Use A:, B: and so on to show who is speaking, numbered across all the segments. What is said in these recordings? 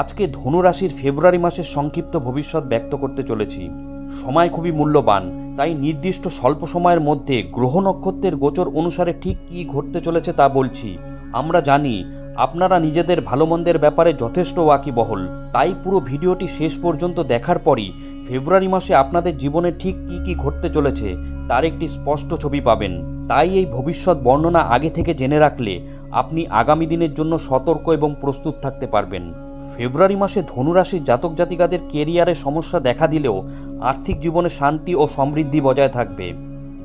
A: আজকে ধনুরাশির ফেব্রুয়ারি মাসের সংক্ষিপ্ত ভবিষ্যৎ ব্যক্ত করতে চলেছি। সময় খুবই মূল্যবান, তাই নির্দিষ্ট স্বল্প সময়ের মধ্যে গ্রহ নক্ষত্রের গোচর অনুসারে ঠিক কী ঘটতে চলেছে তা বলছি। আমরা জানি, আপনারা নিজেদের ভালো মন্দের ব্যাপারে যথেষ্ট ওয়াকিবহল, তাই পুরো ভিডিওটি শেষ পর্যন্ত দেখার পরই ফেব্রুয়ারি মাসে আপনাদের জীবনে ঠিক কী কী ঘটতে চলেছে, তার একটি স্পষ্ট ছবি পাবেন। তাই এই ভবিষ্যৎ বর্ণনা আগে থেকে জেনে রাখলে আপনি আগামী দিনের জন্য সতর্ক এবং প্রস্তুত থাকতে পারবেন। ফেব্রুয়ারি মাসে ধনুরাশির জাতক জাতিকাদের কেরিয়ারে সমস্যা দেখা দিলেও আর্থিক জীবনে শান্তি ও সমৃদ্ধি বজায় থাকবে।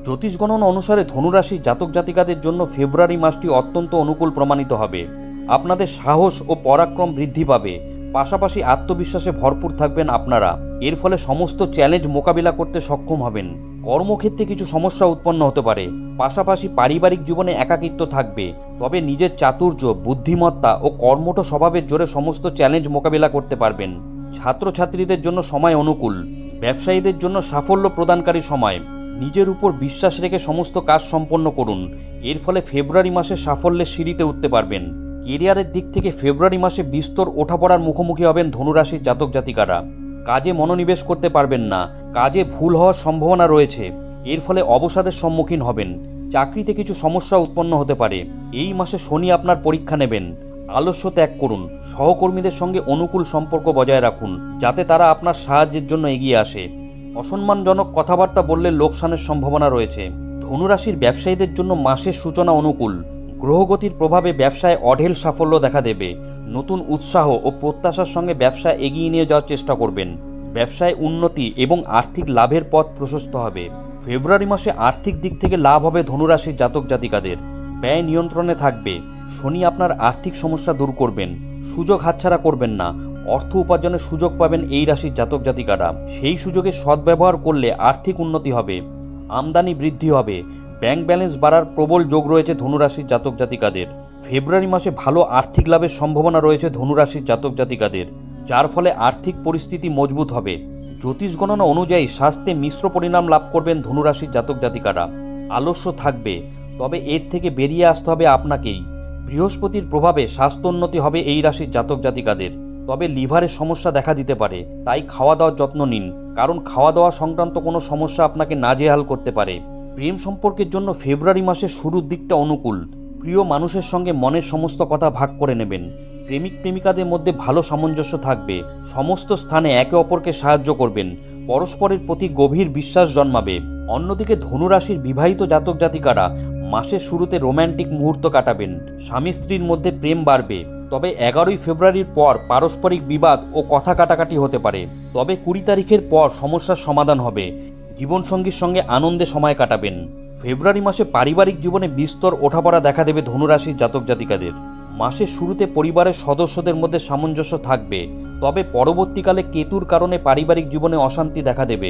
A: জ্যোতিষ গণনা অনুসারে ধনুরাশির জাতক জাতিকাদের জন্য ফেব্রুয়ারি মাসটি অত্যন্ত অনুকূল প্রমাণিত হবে। আপনাদের সাহস ও পরাক্রম বৃদ্ধি পাবে। পাশাপাশি আত্মবিশ্বাসে ভরপুর থাকবেন আপনারা। এর ফলে সমস্ত চ্যালেঞ্জ মোকাবিলা করতে সক্ষম হবেন। কর্মক্ষেত্রে কিছু সমস্যা উৎপন্ন হতে পারে। পাশাপাশি পারিবারিক জীবনে একাকিত্ব থাকবে। তবে নিজের চাতুর্য, বুদ্ধিমত্তা ও কর্মঠ স্বভাবের জোরে সমস্ত চ্যালেঞ্জ মোকাবিলা করতে পারবেন। ছাত্রছাত্রীদের জন্য সময় অনুকূল। ব্যবসায়ীদের জন্য সাফল্য প্রদানকারী সময়। নিজের উপর বিশ্বাস রেখে সমস্ত কাজ সম্পন্ন করুন। এর ফলে ফেব্রুয়ারি মাসে সাফল্যের সিঁড়িতে উঠতে পারবেন। কেরিয়ারের দিক থেকে ফেব্রুয়ারি মাসে বিস্তর ওঠাপড়ার মুখোমুখি হবেন ধনুরাশির জাতক জাতিকারা। কাজে মনোনিবেশ করতে পারবেন না। কাজে ভুল হওয়ার সম্ভাবনা রয়েছে। এর ফলে অবসাদের সম্মুখীন হবেন। চাকরিতে কিছু সমস্যা উৎপন্ন হতে পারে। এই মাসে শনি আপনার পরীক্ষা নেবেন। আলস্য ত্যাগ করুন। সহকর্মীদের সঙ্গে অনুকূল সম্পর্ক বজায় রাখুন, যাতে তারা আপনার সাহায্যের জন্য এগিয়ে আসে। অসম্মানজনক কথাবার্তা বললে লোকসানের সম্ভাবনা রয়েছে। ধনুরাশির ব্যবসায়ীদের জন্য মাসের সূচনা অনুকূল। গ্রহগতির প্রভাবে ব্যবসায় অঢেল সাফল্য দেখা দেবে। নতুন উৎসাহ ও প্রত্যাশার সঙ্গে ব্যবসা এগিয়ে নিয়ে যাওয়ার চেষ্টা করবেন। ব্যবসায় উন্নতি এবং আর্থিক লাভের পথ প্রশস্ত হবে। ফেব্রুয়ারি মাসে আর্থিক দিক থেকে লাভ হবে ধনুরাশির জাতক জাতিকাদের। ব্যয় নিয়ন্ত্রণে থাকবে। শনি আপনার আর্থিক সমস্যা দূর করবেন। সুযোগ হাতছাড়া করবেন না। অর্থ উপার্জনের সুযোগ পাবেন এই রাশির জাতক জাতিকারা। সেই সুযোগে সদ্ব্যবহার করলে আর্থিক উন্নতি হবে। আমদানি বৃদ্ধি হবে। ব্যাংক ব্যালেন্স বাড়ার প্রবল যোগ রয়েছে ধনুরাশির জাতক জাতিকাদের। ফেব্রুয়ারি মাসে ভালো আর্থিক লাভের সম্ভাবনা রয়েছে ধনুরাশির জাতক জাতিকাদের। যার ফলে আর্থিক পরিস্থিতি মজবুত হবে। জ্যোতিষ গণনা অনুযায়ী স্বাস্থ্যে মিশ্র পরিণাম লাভ করবেন ধনুরাশির জাতক জাতিকারা। আলস্য থাকবে, তবে এর থেকে বেরিয়ে আসতে হবে আপনাকেই। বৃহস্পতির প্রভাবে স্বাস্থ্যোন্নতি হবে এই রাশির জাতক জাতিকাদের। তবে লিভারের সমস্যা দেখা দিতে পারে, তাই খাওয়া দাওয়ার যত্ন নিন। কারণ খাওয়া দাওয়া সংক্রান্ত কোনো সমস্যা আপনাকে নাজেহাল করতে পারে। প্রেম সম্পর্কের জন্য ফেব্রুয়ারি মাসের শুরুর দিকটা অনুকূল। প্রিয় মানুষের সঙ্গে মনের সমস্ত কথা ভাগ করে নেবেন। প্রেমিক, প্রেমিকাদের মধ্যে ভালো সামঞ্জস্য থাকবে। সমস্ত স্থানে একে অপরকে সাহায্য করবেন। পরস্পরের প্রতি গভীর বিশ্বাস জন্মাবে। অন্যদিকে ধনুরাশির বিবাহিত জাতক জাতিকারা মাসের শুরুতে রোম্যান্টিক মুহূর্ত কাটাবেন। স্বামী স্ত্রীর মধ্যে প্রেম বাড়বে। তবে এগারোই ফেব্রুয়ারির পর পারস্পরিক বিবাদ ও কথা কাটাকাটি হতে পারে। তবে কুড়ি তারিখের পর সমস্যার সমাধান হবে। জীবনসঙ্গীর সঙ্গে আনন্দে সময় কাটাবেন। ফেব্রুয়ারি মাসে পারিবারিক জীবনে বিস্তর ওঠাপড়া দেখা দেবে ধনুরাশির জাতক জাতিকাদের। মাসের শুরুতে পরিবারের সদস্যদের মধ্যে সামঞ্জস্য থাকবে, তবে পরবর্তীকালে কেতুর কারণে পারিবারিক জীবনে অশান্তি দেখা দেবে।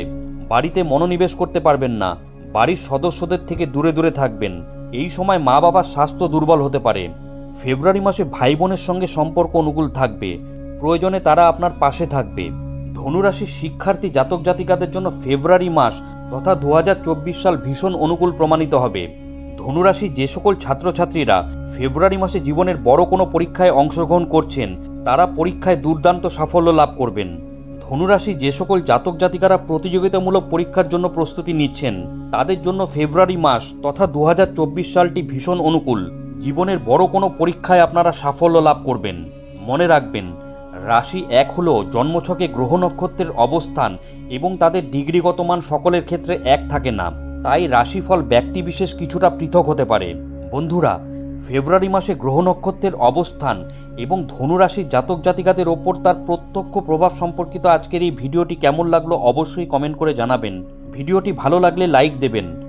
A: বাড়িতে মনোনিবেশ করতে পারবেন না, বাড়ির সদস্যদের থেকে দূরে দূরে থাকবেন। এই সময় মা বাবার স্বাস্থ্য দুর্বল হতে পারে। ফেব্রুয়ারি মাসে ভাই বোনের সঙ্গে সম্পর্ক অনুকূল থাকবে, প্রয়োজনে তারা আপনার পাশে থাকবে। ধনুরাশির শিক্ষার্থী জাতক জাতিকাদের জন্য ফেব্রুয়ারি মাস তথা দু হাজার চব্বিশ সাল ভীষণ অনুকূল প্রমাণিত হবে। ধনুরাশি যে সকল ছাত্রছাত্রীরা ফেব্রুয়ারি মাসে জীবনের বড় কোনো পরীক্ষায় অংশগ্রহণ করছেন, তারা পরীক্ষায় দুর্দান্ত সাফল্য লাভ করবেন। ধনুরাশি যে সকল জাতক জাতিকারা প্রতিযোগিতামূলক পরীক্ষার জন্য প্রস্তুতি নিচ্ছেন, তাদের জন্য ফেব্রুয়ারি মাস তথা দু হাজার চব্বিশ সালটি ভীষণ অনুকূল। জীবনের বড় কোনো পরীক্ষায় আপনারা সাফল্য লাভ করবেন। মনে রাখবেন রাশি এক হলো জন্মছকে গ্রহ নক্ষত্রের অবস্থান এবং তাদের ডিগ্রিগত মান সকলের ক্ষেত্রে এক থাকে না। তাই রাশিফল ব্যক্তিবিশেষ কিছুটা পৃথক হতে পারে। বন্ধুরা, ফেব্রুয়ারি মাসে গ্রহ নক্ষত্রের অবস্থান এবং ধনুরাশির জাতক জাতিকাদের ওপর তার প্রত্যক্ষ প্রভাব সম্পর্কিত আজকের এই ভিডিওটি কেমন লাগল অবশ্যই কমেন্ট করে জানাবেন। ভিডিওটি ভালো লাগলে লাইক দেবেন।